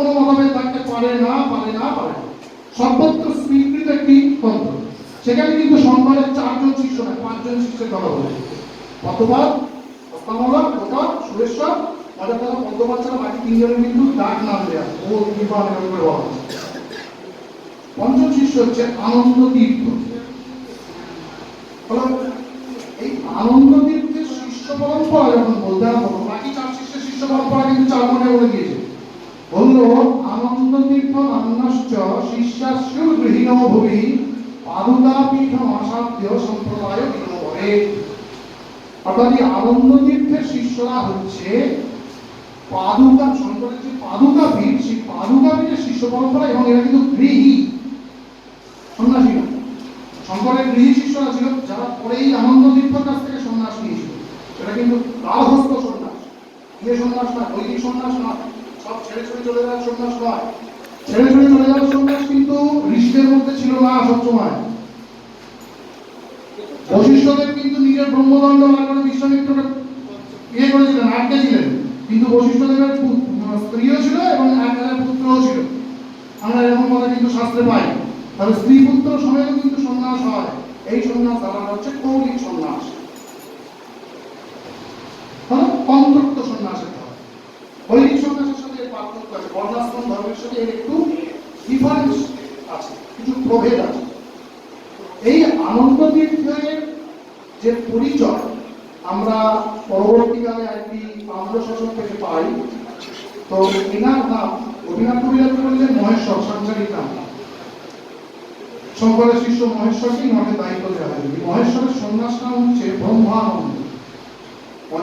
কোনো মতভেদ থাকতে পারে না পারে না পারে না। সর্বত্র স্বীকৃত একটি তন্ত্র। সেখানে কিন্তু শঙ্করের চারজন শিষ্য নয় পাঁচজন শিষ্যের কথা বলে। কতবার অস্তামলা সুরেশ্বর পদ্মপাত ছাড়া বাকি তিনজনের কিন্তু ডাক নাম দেয়া ও, কৃপা পঞ্চম শিষ্য হচ্ছে আনন্দ তীর্থ এই আনন্দ তীর্থের শিষ্য পরম্পরা যখন বলতে হবে বাকি চার শিষ্যের শিষ্য পরম্পরা কিন্তু চার মনে বলে দিয়েছে বলল আনন্দ তীর্থ নান্নাশ্চ শিষ্যাস্য গৃহীণ ভুবি পাদুকা পীঠ আসাধ্য সম্প্রদায় বিনবরে অর্থাৎ এই আনন্দ তীর্থের শিষ্যরা হচ্ছে পাদুকা, শঙ্করের যে পাদুকা পীঠ সেই পাদুকা পীঠের শিষ্য পরম্পরা এবং এরা কিন্তু গৃহী সন্ন্যাসী। না শঙ্করের গৃহী শিষ্যরা ছিল, যারা পরেই আনন্দ তীর্থের কাছ থেকে সন্ন্যাস নিয়েছিল। সেটা কিন্তু গার্হস্থ সন্ন্যাস। ইয়ে সন্ন্যাস না বৈদিক সন্ন্যাস নয়। সব ছেড়ে ছেড়ে চলে সন্ন্যাস চলে যাওয়ার সন্ন্যাস কিন্তু ঋষিদের মধ্যে ছিল না সবসময়। বশিষ্ঠদেব কিন্তু নিজের ব্রহ্মদণ্ড বার করে ইয়ে করেছিলেন, আটকে ছিলেন। কিন্তু বশিষ্ঠদেবের স্ত্রীও ছিল এবং এক হাজার পুত্রও ছিল। আমরা এরকম কথা কিন্তু শাস্ত্রে পাই। তাহলে স্ত্রী পুত্র সমেত কিন্তু সন্ন্যাস হয়। এই সন্ন্যাস দ্বারা হচ্ছে কৌলিক সন্ন্যাস। হলো তন্ত্রোক্ত সন্ন্যাসের ধর্ম বৈদিক সন্ন্যাসের সাথে এর পার্থক্য আছে বর্ণাশ্রম ধর্মের সাথে এর একটু ডিফারেন্স আছে, কিছু প্রভেদ আছে। এই আনন্দ তীর্থের যে পরিচয় আমরা পরবর্তীকালে একটি আনন্দ শাসন থেকে পাই, তো এনার নাম অভিনাথ কবিরাজ বললেন মহেশ্বর, সাংসারিক নাম। শঙ্করের শিষ্য মহেশ্বরকেই মঠের দায়িত্ব দেওয়া হয় মহেশ্বরের সন্ন্যাস নাম হচ্ছে ব্রহ্মানন্দ।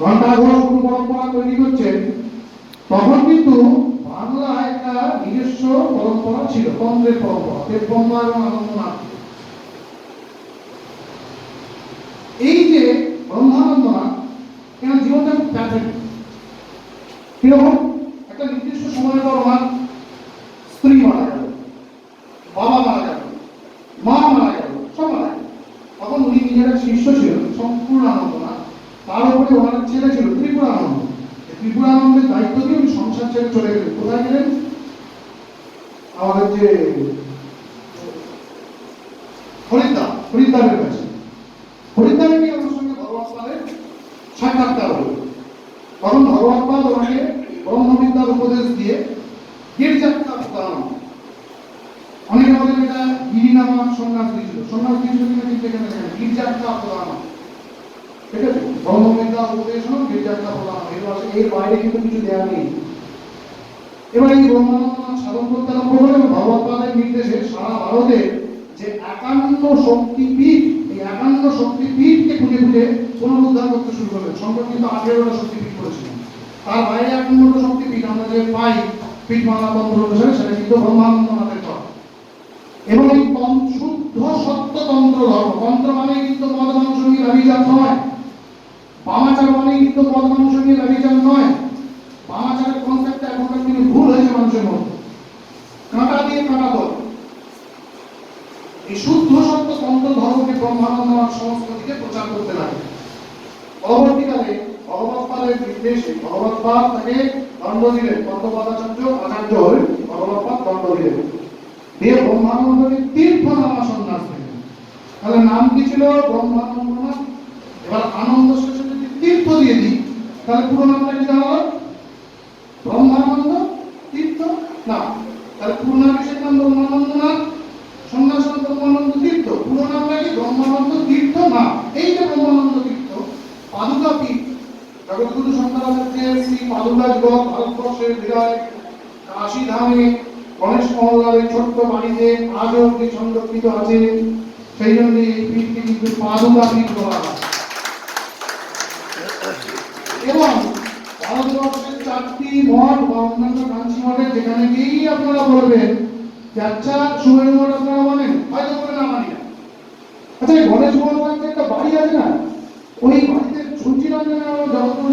ঘণ্টাঘোষ গুরু পরম্পরা তৈরি করছেন, তখন কিন্তু বাংলায় একটা নিজস্ব পরম্পরা ছিল পরম্পরা দেবব্রহ্মা এবং আনন্দনাথ। এই যে ব্রহ্মানন্দনাথ জীবনটা একটা নির্দিষ্ট স্ত্রী মারা বাবা মারা মা মারা সব মারা তখন উনি সম্পূর্ণ আনন্দ না তার উপরে ওনার ছেলে ছিল ত্রিপুরানন্দ এই ত্রিপুরানন্দের দায়িত্ব দিয়ে উনি সংসার ছেড়ে চলে গেলেন। কোথায় গেলেন? আমাদের যে হরিদ্বার হরিদ্বারের কাছে। হরিদ্বারে গিয়ে ওনার সঙ্গে ভগবান পালের সাক্ষাৎকার তখন ভগবান পাল ওনাকে ব্রহ্মবিদ্যার উপদেশ দিয়ে গির্জাটা প্রদান অনেকে বলেন এটা গিরিনামা সন্ন্যাস দিয়েছিল। সন্ন্যাস দিয়েছিল কিনা কিন্তু ঠিক আছে? ব্রহ্মবিদ্যা উপদেশন গির্জাটা এর পাশে এর বাইরে কিন্তু কিছু দেওয়া নেই। এবার এই ব্রহ্মানন্দ সাধন করতে আরম্ভ করলেন। এবং নির্দেশে সারা ভারতে যে একান্ন শক্তিপীঠ, এই একান্ন শক্তিপীঠকে খুঁজে খুঁজে পুনরুদ্ধার করতে শুরু করলেন। শঙ্কর কিন্তু আঠেরোটা শক্তিপীঠ করেছিলেন। তার বাইরে একান্নটা শক্তিপীঠ আমরা যে পাই, পীঠমালা তন্ত্র অনুসারে সেটা কিন্তু ব্রহ্মানন্দনাথের কথা এবং এই শুদ্ধ সত্য তন্ত্র ধর্ম, তন্ত্র মানে কিন্তু মদ, মাংস নিয়ে নয় বামাচার মানে কিন্তু মদ মাংস নিয়ে ব্যভিচার নয় বামাচারের কনসেপ্টটা এখনকার দিনে ভুল হয়েছে মানুষের মধ্যে কাঁটা দিয়ে কাঁটা দল এই শুদ্ধ সত্য তন্ত্র ধর্মকে ব্রহ্মানন্দনাথ সমস্ত দিকে প্রচার করতে লাগে। পরবর্তীকালে ভগবৎপাদের নির্দেশে ভগবৎপাদ তাকে দণ্ড দিলেন, পদ্মপাদাচার্য আচার্য হয়ে ভগবৎপাদ দণ্ড দিলেন। দিয়ে ব্রহ্মানন্দকে তীর্থ নামা সন্ন্যাস দিলেন তাহলে নাম কি ছিল? ব্রহ্মানন্দনাথ এবার আনন্দ শেষে যদি তীর্থ দিয়ে দিই, তাহলে পুরো নামটা কি দাঁড়াল ব্রহ্মানন্দ, তীর্থ? না। তাহলে পূর্ণাভিষেক নাম ব্রহ্মানন্দনাথ সন্ন্যাস নাম ব্রহ্মানন্দ তীর্থ পুরো নামটা কি ব্রহ্মানন্দ তীর্থ না এই যে ব্রহ্মানন্দ তীর্থ পাদুকা পীঠ জগৎগুরু শ্রী ভারতবর্ষের বিরাট কাশী ধামে গণেশ মহল্লার ছোট্ট বাড়িতে আজও অব্দি সংরক্ষিত আছে। সেই জন্য এই কিন্তু পাদুকা পীঠ এবং ভারতবর্ষের চারটি মঠ বা অন্যান্য কাঞ্চি মঠে যেখানে গিয়েই আপনারা বলবেন যে আচ্ছা সুমেরু মঠ আপনারা মানেন হয়তো করে না মানি না আচ্ছা গণেশ মহারাজের একটা বাড়ি আছে না? ওই বাড়িতে শুনছিলাম যে না জগৎগুরু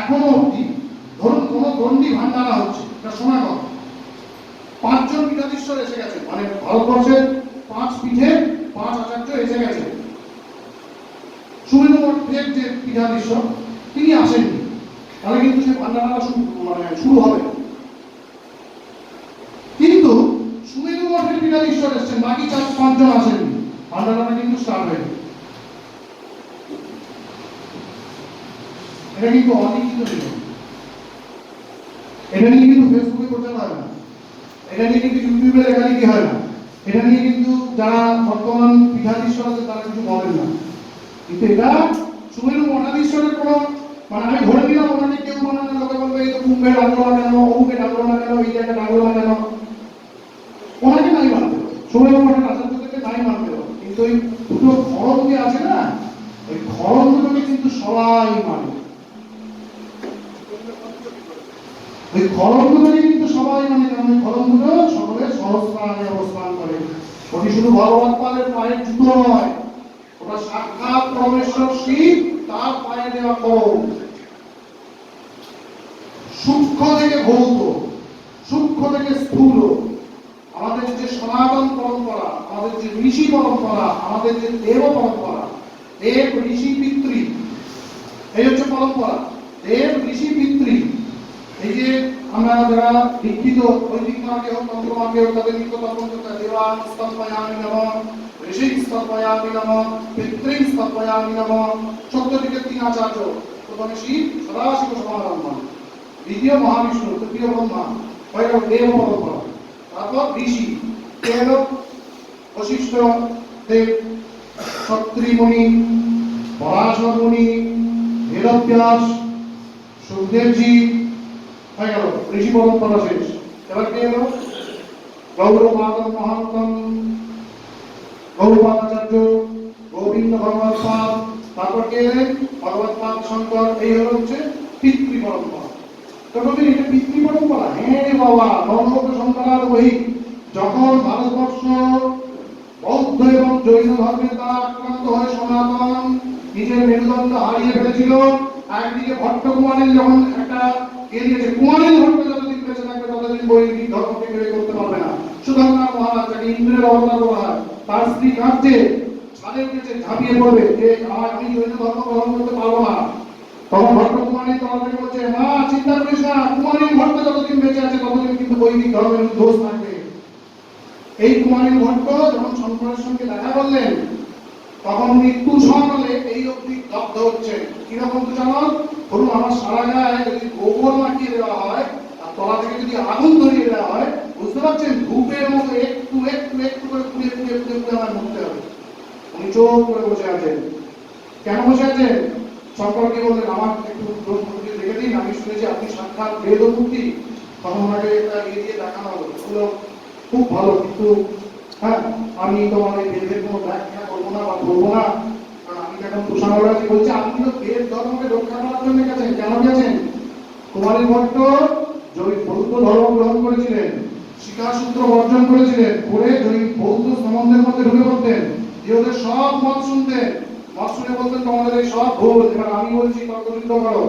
এখনও অবধি, ধরুন কোনো দণ্ডি ভান্ডারা হচ্ছে এটা শোনা কথা পাঁচজন পীঠাধীশ্বর এসে গেছে মানে ভারতবর্ষের পাঁচ পিঠে পাঁচ আচার্য এসে গেছে। সুরেন্দ্র মঠের যে পীঠাধীশ্বর, তিনি আসেননি। তাহলে কিন্তু সে ভান্ডারা শুরু মানে শুরু হবে। কিন্তু সুমেরু মঠের পীঠাধীশ্বর এসছেন, বাকি চার পাঁচজন আসেননি। ভান্ডারাটা কিন্তু স্টার্ট হয়নি। এটা কিন্তু নিয়ম এটা নিয়ে কিন্তু ফেসবুকে প্রচার হয় না। এটা নিয়ে কিন্তু ইউটিউবে লেখালেখি হয় না। এটা নিয়ে কিন্তু যারা বর্তমান আছে, তারা বলেন না। কিন্তু এটা মানে আমি ধরে নিলাম ওনাকে কেউ লোকে বলবে, এই তো কুম্ভে ডাকলো না কেন? অমুকে ডাকলো না কেন? এই জায়গায় ডাকলো না কেন? ওনাকে নাই মানতে নাই মানতে কিন্তু ওই দুটো যে আছে না, ওই খরম দুটোকে কিন্তু সবাই মানে। ওই খরমগুলোকে কিন্তু সবাই মানে কারণ ওই খরমগুলো সকলের সহস্রারে অবস্থান করে। ওটি শুধু ভগবত পালের পায়ের জুতো নয়, ওটা সাক্ষাৎ পরমেশ্বর শিব তার পায়ে দেওয়া খরম সূক্ষ্ম থেকে ভৌত, সূক্ষ্ম থেকে স্থূল। আমাদের যে সনাতন পরম্পরা, আমাদের যে ঋষি পরম্পরা, আমাদের যে দেব পরম্পরা, দেব ঋষি পিতৃ, এই হচ্ছে পরম্পরা। দেব ঋষি পিতৃ এই যে আমরা যারা দীক্ষিত বৈদিক মার্গে হোক, তন্ত্র মার্গে হোক, তাদের করতে হয়। দেবান স্তম্ভয়ামি নম ঋষি স্তম্ভয়ামি নম পিতৃ স্তম্ভয়ামি নম সপ্তদিকে তিন আচার্য প্রথমে শিব সদাশিব সমারম্ভ দ্বিতীয় মহাবিষ্ণু, তৃতীয় ব্রহ্মা গেল দেব পরম্পরা, তারপর ঋষি কে হলো বশিষ্ঠ, দেব সত্রিমণি পরাশর মুনি বেদব্যাস সুখদেবজি হয়ে গেল। ঋষি পরম্পরা শেষ। এবার কে এলো? গৌরপাদম মহান্তম গৌরপাদাচার্য গোবিন্দ ভগবত পাদ। তারপর কে? এলেন ভগবত পাদ শঙ্কর। এই হলো হচ্ছে পিতৃ পরম্পরা তো বলবেন এটা পিতৃ পরম্পরা হ্যাঁ বাবা নবলোক শঙ্করার বহি। যখন ভারতবর্ষ বৌদ্ধ এবং জৈন ধর্মের দ্বারা আক্রান্ত হয়ে সনাতন, নিজের মেরুদণ্ড হারিয়ে ফেলেছিল, একদিকে ভট্ট কুমারের যখন একটা কে দিয়েছে যতদিন বেঁচে ভট্ট কুমারী কুমারী আছে, ততদিন কিন্তু বৈদিক ধর্মের দোষ থাকবে। এই কুমারী ভট্ট যখন শঙ্করের সঙ্গে দেখা করলেন তখন মৃত্যু সমালে এই অবধি দগ্ধ হচ্ছেন কীরকম তো জানো? ধরুন আমার সারা গায়ে যদি গোবর মাখিয়ে দেওয়া হয়, আর তলা থেকে যদি আগুন ধরিয়ে দেওয়া হয়, বুঝতে পারছেন? ধূপের মতো একটু একটু একটু করে পুড়ে পুড়ে পুড়ে পুড়ে আমার মরতে হবে। উনি চোখ করে বসে আছেন। কেন বসে আছেন? সরকারকে বললেন? আমার একটু দোষ দেখে দিন। আমি শুনেছি আপনি সাক্ষাৎ বেদ মুক্তি তখন ওনাকে একটা ইয়ে দিয়ে দেখানো হলো। খুব ভালো, কিন্তু হ্যাঁ আমি এই বেদের কোনো ব্যাখ্যা করব না বা করব না। আমি এখন তুষার আছি বলছে, আপনি তো বেদ ধর্মকে রক্ষা করার জন্য গেছেন, কেন গেছেন? কুমারী ভট্ট জৈন বৌদ্ধ ধর্ম গ্রহণ করেছিলেন শিকাসূত্র বর্জন করেছিলেন করে জৈন বৌদ্ধ সম্বন্ধের মধ্যে ঢুকে পড়তেন ওদের সব মত শুনতেন, মত শুনে বলতেন, তোমাদের এই সব ভুল, এবার আমি বলছি তর্কযুদ্ধ করো।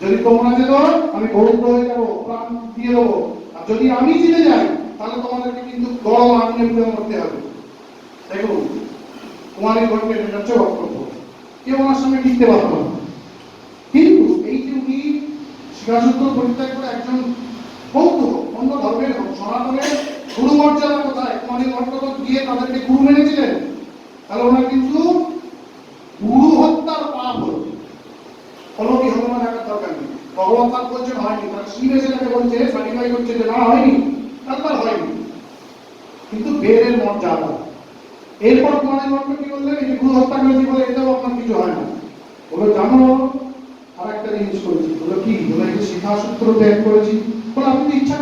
যদি তোমরা যেত, আমি বৌদ্ধ হয়ে যাব, প্রাণ দিয়ে দেবো। আর যদি আমি জিতে যাই তাহলে তোমাদেরকে কিন্তু গরম আগুনে পুড়ে মরতে হবে। দেখুন কুমারী ভট্টের এটা হচ্ছে বক্তব্য কেউ ওনার সঙ্গে টিকতে পারতো না। কিন্তু এই যে উনি শিকাসূত্র পরিত্যাগ করে একজন বৌদ্ধ, অন্য ধর্মের সনাতনের গুরু মর্যাদা কোথায়? কুমারী ভট্ট তো গিয়ে তাদেরকে গুরু মেনেছিলেন। তাহলে ওনার কিন্তু গুরু হত্যার পাপ হলো। কি হনুমান একার দরকার নেই? ভগবত করছে সার্টিফাই করছে যে না, হয়নি। তারপর হয়নি। কিন্তু বেরের মর্যাদা এরপর কোরআনের বর্মন কি বললেন? এই খুব হত্যা করেছি বলে এটাও আপনার কিছু হয় না। বলো, জানো আর একটা জিনিস করেছি। বলো কি? বলে শিক্ষা সূত্র ত্যাগ করেছি। বলে, আপনি ইচ্ছা